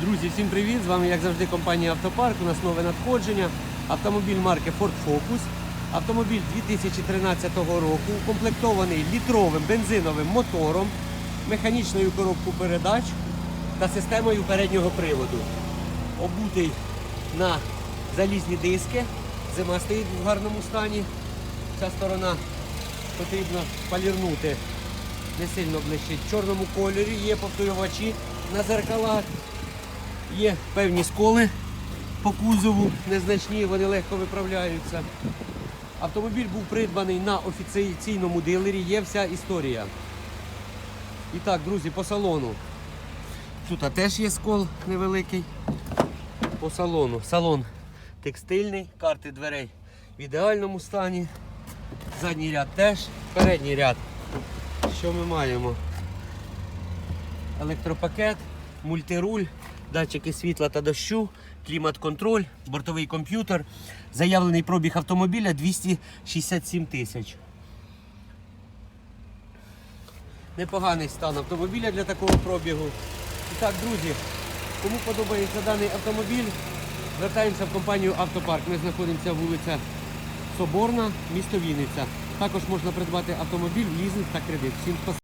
Друзі, всім привіт! З вами, як завжди, компанія Автопарк. У нас нове надходження. Автомобіль марки Ford Focus. Автомобіль 2013 року, укомплектований літровим бензиновим мотором, механічною коробкою передач та системою переднього приводу. Обутий на залізні диски. Зима стоїть в гарному стані. Ця сторона потрібно полірнути. Не сильно блищить. В чорному кольорі є повторювачі на зеркалах. Є певні сколи по кузову, незначні, вони легко виправляються. Автомобіль був придбаний на офіційному дилері, є вся історія. І так, друзі, по салону. Тут теж є скол невеликий. По салону. Салон текстильний, карти дверей в ідеальному стані. Задній ряд теж, передній ряд. Що ми маємо? електропакет, мультируль, датчики світла та дощу, клімат-контроль, бортовий комп'ютер. Заявлений пробіг автомобіля 267 тисяч. Непоганий стан автомобіля для такого пробігу. І так, друзі, кому подобається даний автомобіль, звертаємося в компанію Автопарк. Ми знаходимося вулиця Соборна, місто Вінниця. Також можна придбати автомобіль в лізинг та кредит. Всім спасибі.